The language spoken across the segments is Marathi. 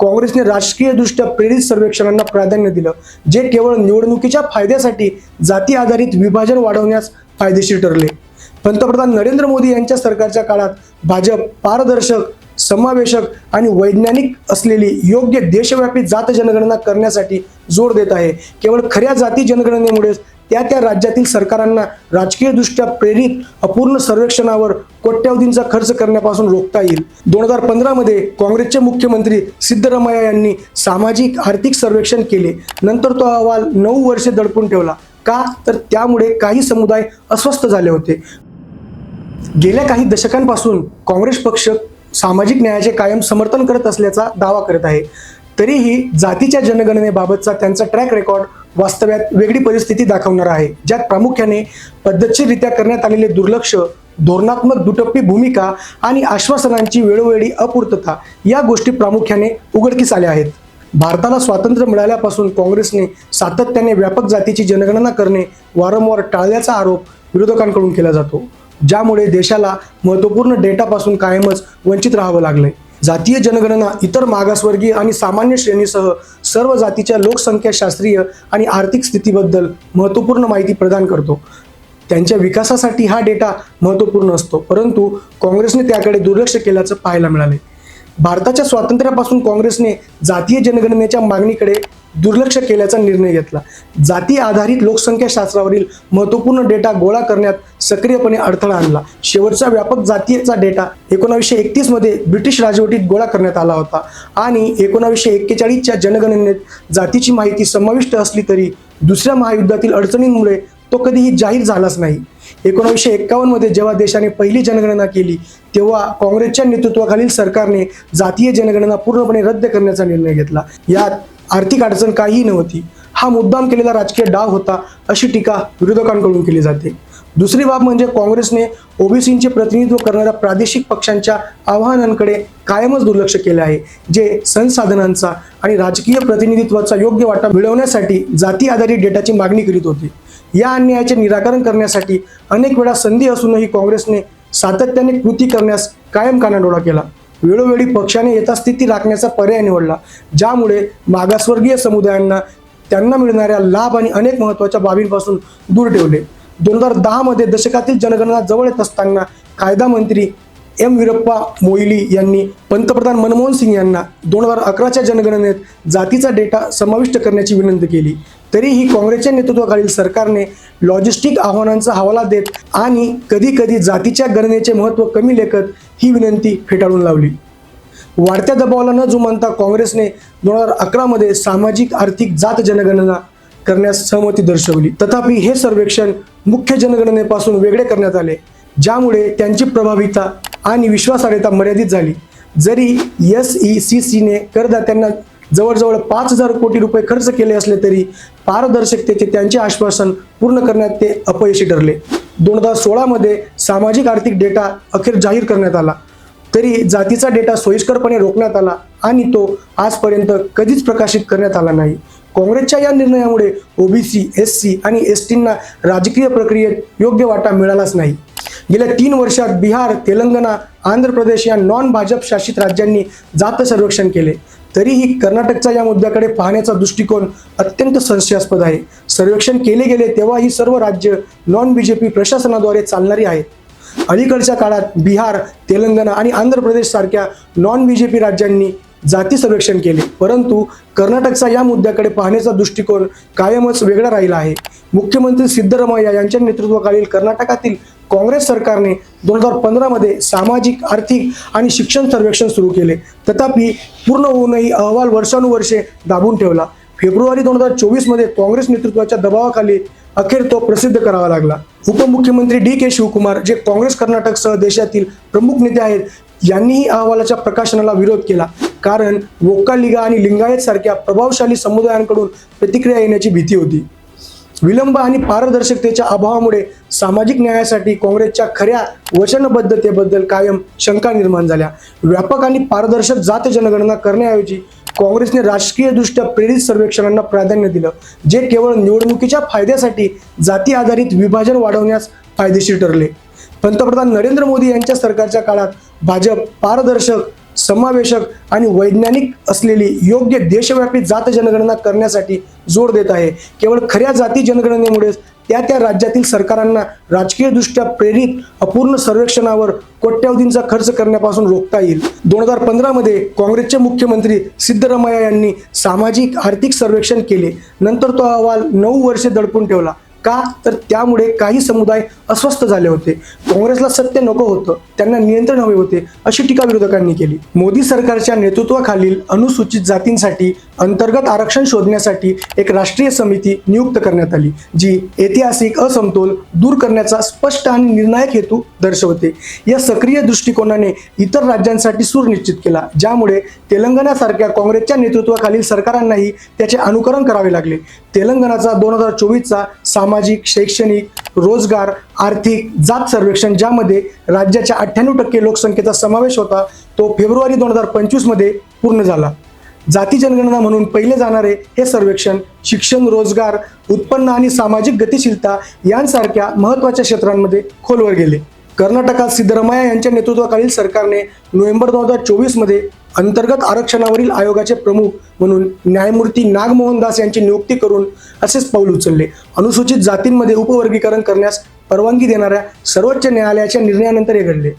काँग्रेसने राजकीयदृष्ट्या प्रेरित सर्वेक्षणांना प्राधान्य दिलं जे केवळ निवडणुकीच्या फायद्यासाठी जाती आधारित विभाजन वाढवण्यास फायदेशीर ठरले. पंतप्रधान नरेंद्र मोदी यांच्या सरकारच्या काळात भाजप पारदर्शक समावेशक आणि वैज्ञानिक असलेली योग्य देशव्यापी जात जनगणना करण्यासाठी जोर देत आहे. केवळ खऱ्या जाती जनगणनेमुळेच त्या त्या राज्यातील सरकारांना राजकीयदृष्ट्या प्रेरित अपूर्ण सर्वेक्षणावर कोट्यावधींचा खर्च करण्यापासून रोखता येईल. दोन हजार पंधरामध्ये काँग्रेसचे मुख्यमंत्री सिद्धरामय्या यांनी सामाजिक आर्थिक सर्वेक्षण केले. नंतर तो अहवाल नऊ वर्षे दडपून ठेवला. का? तर त्यामुळे काही समुदाय अस्वस्थ झाले होते. गेल्या काही दशकांपासून काँग्रेस पक्ष सामाजिक न्यायाचे कायम समर्थन करत असल्याचा दावा करत आहे. तरीही जातीच्या जनगणनेबाबतचा त्यांचा ट्रॅक रेकॉर्ड वास्तव्यात वेगळी परिस्थिती दाखवणार आहे. ज्यात प्रामुख्याने पद्धतशीररित्या करण्यात आलेले दुर्लक्ष धोरणात्मक दुटप्पी भूमिका आणि आश्वासनांची वेळोवेळी अपूर्तता या गोष्टी प्रामुख्याने उघडकीस आल्या आहेत. भारताला स्वातंत्र्य मिळाल्यापासून काँग्रेसने सातत्याने व्यापक जातीची जनगणना करणे वारंवार टाळल्याचा आरोप विरोधकांकडून केला जातो. ज्यामुळे देशाला महत्त्वपूर्ण डेटापासून कायमच वंचित राहावं लागलंय. जातीय जनगणना इतर मागासवर्गीय आणि सामान्य श्रेणीसह सर्व जातीच्या लोकसंख्याशास्त्रीय आणि आर्थिक स्थितीबद्दल महत्त्वपूर्ण माहिती प्रदान करतो. त्यांच्या विकासासाठी हा डेटा महत्त्वपूर्ण असतो परंतु काँग्रेसने त्याकडे दुर्लक्ष केल्याचं पाहायला मिळाले. भारताच्या स्वातंत्र्यापासून काँग्रेसने जातीय जनगणनेच्या मागणीकडे दुर्लक्ष केल्याचा निर्णय घेतला. जाती आधारित लोकसंख्याशास्त्रावरील महत्त्वपूर्ण डेटा गोळा करण्यात सक्रियपणे अडथळा आणला. शेवटचा व्यापक जातीयचा डेटा एकोणावीसशे एकतीसमध्ये ब्रिटिश राजवटीत गोळा करण्यात आला होता. आणि एकोणावीसशे एक्केचाळीसच्या जनगणनेत जातीची माहिती समाविष्ट असली तरी दुसऱ्या महायुद्धातील अडचणींमुळे तो कधीही जाहीर झालाच नाही. एकोणीसशे एक्कावन्नमध्ये जेव्हा देशाने पहिली जनगणना केली तेव्हा काँग्रेसच्या नेतृत्वाखालील सरकारने जातीय जनगणना पूर्णपणे रद्द करण्याचा निर्णय घेतला. यात आर्थिक अडचण काहीही नव्हती. हा मुद्दाम केलेला राजकीय डाव होता अशी टीका विरोधकांकडून केली जाते. दुसरी बाब म्हणजे काँग्रेसने ओबीसींचे प्रतिनिधित्व करणाऱ्या प्रादेशिक पक्षांच्या आव्हानांकडे कायमच दुर्लक्ष केले आहे जे संसाधनांचा आणि राजकीय प्रतिनिधित्वाचा योग्य वाटा मिळवण्यासाठी जाती आधारित डेटाची मागणी करीत होते. या अन्यायाचे निराकरण करण्यासाठी अनेक वेळा संधी असूनही काँग्रेसने सातत्याने कृती करण्यास कायम कानाडोळा केला. वेळोवेळी पक्षाने यथास्थिती राखण्याचा पर्याय निवडला ज्यामुळे मागासवर्गीय समुदायांना त्यांना मिळणाऱ्या लाभ आणि अनेक महत्त्वाच्या बाबींपासून दूर ठेवले. दोन हजार दहामध्ये दशकातील जनगणना जवळ येत असताना कायदा मंत्री एम वीरप्पा मोईली यांनी पंतप्रधान मनमोहन सिंग यांना दोन हजार अकराच्या जनगणनेत जातीचा डेटा समाविष्ट करण्याची विनंती केली. तरीही काँग्रेसच्या नेतृत्वाखालील सरकारने लॉजिस्टिक आव्हानांचा हवाला देत आणि कधी कधी जातीच्या गणनेचे महत्त्व कमी लेखत ही विनंती फेटाळून लावली. वाढत्या दबावाला न जुमानता काँग्रेसने दोन हजार अकरामध्ये सामाजिक आर्थिक जात जनगणना करण्यास सहमती दर्शवली. तथापि हे सर्वेक्षण मुख्य जनगणनेपासून वेगळे करण्यात आले ज्यामुळे त्यांची प्रभाविता आणि विश्वासार्हता मर्यादित झाली. जरी एस ई सी सीने करदात्यांना जवळजवळ पाच हजार कोटी रुपये खर्च केले असले तरी पारदर्शकतेचे त्यांचे आश्वासन पूर्ण करण्यात ते अपयशी ठरले. दोन हजार सोळामध्ये सामाजिक आर्थिक डेटा अखेर जाहीर करण्यात आला. तरी जातीचा डेटा सोयीस्करपणे रोखण्यात आला आणि तो आजपर्यंत कधीच प्रकाशित करण्यात आला नाही. काँग्रेसच्या या निर्णयामुळे ओबीसी एस सी आणि एस टींना राजकीय प्रक्रियेत योग्य वाटा मिळालाच नाही. गेल्या तीन वर्षात बिहार तेलंगणा आंध्र प्रदेश या नॉन भाजप शासित राज्यांनी जात सर्वेक्षण केले. तरीही कर्नाटकचा या मुद्द्याकडे पाहण्याचा दृष्टिकोन अत्यंत संशयास्पद आहे. सर्वेक्षण केले गेले तेव्हा ही सर्व राज्य नॉन बीजेपी प्रशासनाद्वारे चालणारी आहेत. अलीकडच्या काळात बिहार तेलंगणा आणि आंध्र प्रदेश सारख्या नॉन बीजेपी राज्यांनी जाती सर्वेक्षण केले. परंतु कर्नाटकचा या मुद्द्याकडे पाहण्याचा दृष्टिकोन कायमच वेगळा राहिला आहे. मुख्यमंत्री सिद्धरामय्या यांच्या नेतृत्वाखालील कर्नाटकातील काँग्रेस सरकारने दोन हजार पंधरामध्ये सामाजिक आर्थिक आणि शिक्षण सर्वेक्षण सुरू केले. तथापि पूर्ण होऊनही अहवाल वर्षानुवर्षे दाबून ठेवला. फेब्रुवारी दोन हजार चोवीसमध्ये काँग्रेस नेतृत्वाच्या दबावाखाली अखेर तो प्रसिद्ध करावा लागला. उपमुख्यमंत्री डी के शिवकुमार जे काँग्रेस कर्नाटकसह देशातील प्रमुख नेते आहेत यांनीही अहवालाच्या प्रकाशनाला विरोध केला. कारण वोक्कालिगा आणि लिंगायत सारख्या प्रभावशाली समुदायांकडून प्रतिक्रिया येण्याची भीती होती. विलंब आणि पारदर्शकतेच्या अभावामुळे सामाजिक न्यायासाठी काँग्रेसच्या खऱ्या वचनबद्धतेबद्दल कायम शंका निर्माण झाल्या. व्यापक आणि पारदर्शक जात जनगणना करण्याऐवजी काँग्रेसने राजकीयदृष्ट्या प्रेरित सर्वेक्षणांना प्राधान्य दिलं जे केवळ निवडणुकीच्या फायद्यासाठी जाती आधारित विभाजन वाढवण्यास फायदेशीर ठरले. पंतप्रधान नरेंद्र मोदी यांच्या सरकारच्या काळात भाजप पारदर्शक समावेशक आणि वैज्ञानिक असलेली योग्य देशव्यापी जात जनगणना करण्यासाठी जोर देत आहे. केवळ खऱ्या जाती जनगणनेमुळेच त्या त्या राज्यातील सरकारांना राजकीयदृष्ट्या प्रेरित अपूर्ण सर्वेक्षणावर कोट्यावधींचा खर्च करण्यापासून रोखता येईल. दोन हजार पंधरामध्ये काँग्रेसचे मुख्यमंत्री सिद्धरामय्या यांनी सामाजिक आर्थिक सर्वेक्षण केले. नंतर तो अहवाल नऊ वर्षे दडपून ठेवला. का? तर त्यामुळे काही समुदाय अस्वस्थ झाले होते. काँग्रेसला सत्य नको होतं. त्यांना नियंत्रण हवे होते अशी टीका विरोधकांनी केली. मोदी सरकारच्या नेतृत्वाखालील अनुसूचित जातींसाठी अंतर्गत आरक्षण शोधण्यासाठी एक राष्ट्रीय समिती नियुक्त करण्यात आली जी ऐतिहासिक असमतोल दूर करण्याचा स्पष्ट आणि निर्णायक हेतू दर्शवते. या सक्रिय दृष्टिकोनाने इतर राज्यांसाठी सूर निश्चित केला ज्यामुळे तेलंगणासारख्या काँग्रेसच्या नेतृत्वाखालील सरकारांनाही त्याचे अनुकरण करावे लागले. तेलंगणाचा दोन हजार चोवीसचा सामाजिक शैक्षणिक रोजगार आर्थिक जात सर्वेक्षण ज्यामध्ये राज्याच्या अठ्ठ्याण्णव टक्के लोकसंख्येचा समावेश होता तो फेब्रुवारी दोन हजार पंचवीसमध्ये पूर्ण झाला. जाती जनगणना म्हणून पहिले जाणारे हे सर्वेक्षण शिक्षण रोजगार उत्पन्न आणि सामाजिक गतिशीलता यांसारख्या महत्त्वाच्या क्षेत्रांमध्ये खोलवर गेले. कर्नाटकात सिद्धरामय्या यांच्या नेतृत्वाखालील सरकारने नोव्हेंबर दोन हजार चोवीसमध्ये अंतर्गत आरक्षणावरील आयोगाचे प्रमुख म्हणून न्यायमूर्ती नागमोहन दास यांची नियुक्ती करून असेच पाऊल उचलले. अनुसूचित जातींमध्ये उपवर्गीकरण करण्यास परवानगी देणाऱ्या सर्वोच्च न्यायालयाच्या निर्णयानंतर हे घडले.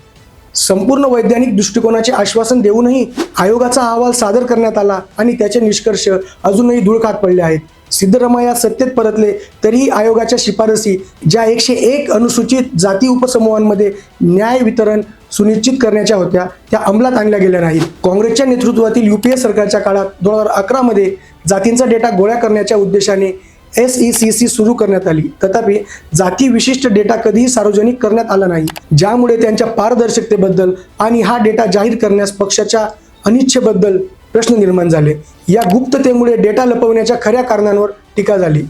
संपूर्ण वैज्ञानिक दृष्टिकोनाचे आश्वासन देऊनही आयोगाचा अहवाल सादर करण्यात आला आणि त्याचे निष्कर्ष अजूनही धुळखात पडले आहेत. सिद्धरमया सत्तेत परतले तरीही आयोगाच्या शिफारसी ज्या एकशे एक अनुसूचित जाती उपसमूहांमध्ये न्याय वितरण सुनिश्चित करण्याच्या होत्या त्या अंमलात आणल्या गेल्या नाहीत. काँग्रेसच्या नेतृत्वातील युपीए सरकारच्या काळात दोन हजार अकरामध्ये जातींचा डेटा गोळ्या करण्याच्या उद्देशाने एस ई सी सी सुरू करण्यात आली. तथापि जाती विशिष्ट डेटा कधीही सार्वजनिक करण्यात आला नाही. ज्यामुळे त्यांच्या पारदर्शकतेबद्दल आणि हा डेटा जाहीर करण्यास पक्षाच्या अनिच्छेबद्दल प्रश्न निर्माण झाले. या गुप्ततेमुळे डेटा लपवण्याच्या खऱ्या कारणांवर टीका झाली.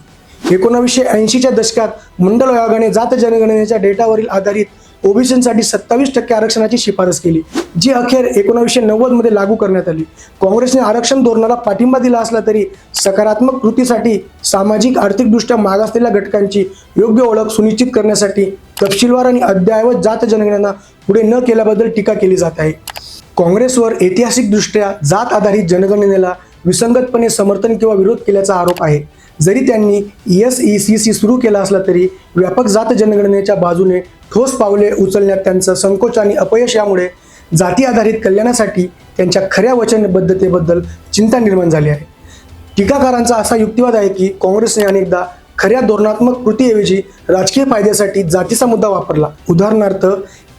एकोणावीसशे ऐंशीच्या दशकात मंडल आयोगाने जात जनगणनेच्या डेटावरील आधारित ओबीसीसाठी सत्तावीस टक्के आरक्षणाची शिफारस केली जी अखेर एकोणावीसशे नव्वदमध्ये लागू करण्यात आली. काँग्रेसने आरक्षण धोरणाला पाठिंबा दिला असला तरी सकारात्मक कृतीसाठी सामाजिक आर्थिकदृष्ट्या मागासलेल्या घटकांची योग्य ओळख सुनिश्चित करण्यासाठी तपशीलवार आणि अद्ययावत जात जनगणना पुढे न केल्याबद्दल टीका केली जात आहे. काँग्रेसवर ऐतिहासिकदृष्ट्या जात आधारित जनगणनेला विसंगतपणे समर्थन किंवा विरोध केल्याचा आरोप आहे. जरी त्यांनी एस ई सी सी सुरू केला असला तरी व्यापक जात जनगणनेच्या बाजूने ठोस पावले उचलण्यात त्यांचं संकोच आणि अपयश यामुळे जाती आधारित कल्याणासाठी त्यांच्या खऱ्या वचनबद्धतेबद्दल चिंता निर्माण झाली आहे. टीकाकारांचा असा युक्तिवाद आहे की काँग्रेसने अनेकदा खऱ्या धोरणात्मक कृतीऐवजी राजकीय फायद्यासाठी जातीचा मुद्दा वापरला. उदाहरणार्थ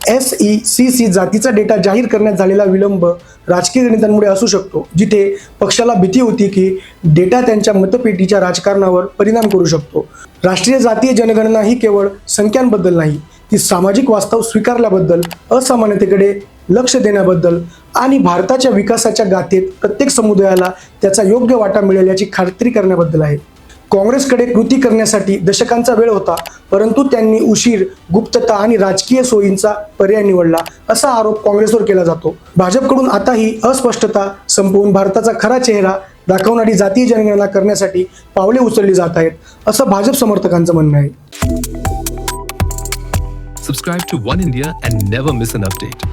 एस ई सी सी जातीचा डेटा जाहीर करण्यात झालेला विलंब राजकीय गणितांमुळे असू शकतो जिथे पक्षाला भीती होती की डेटा त्यांच्या मतपेटीच्या राजकारणावर परिणाम करू शकतो. राष्ट्रीय जातीय जनगणना ही केवळ संख्यांबद्दल नाही ती सामाजिक वास्तव स्वीकारल्याबद्दल असमानतेकडे लक्ष देण्याबद्दल आणि भारताच्या विकासाच्या गाथेत प्रत्येक समुदायाला त्याचा योग्य वाटा मिळेल याची खात्री करण्याबद्दल आहे. काँग्रेसकडे कृती करण्यासाठी दशकांचा वेळ होता परंतु त्यांनी उशीर गुप्तता आणि राजकीय सोयींचा पर्याय निवडला असा आरोप काँग्रेसवर केला जातो. भाजपकडून आता ही अस्पष्टता संपवून भारताचा खरा चेहरा दाखवणारी जातीय जनगणना करण्यासाठी पावले उचलली जात आहेत असं भाजप समर्थकांचं म्हणणं आहे. Subscribe to One India and never miss an update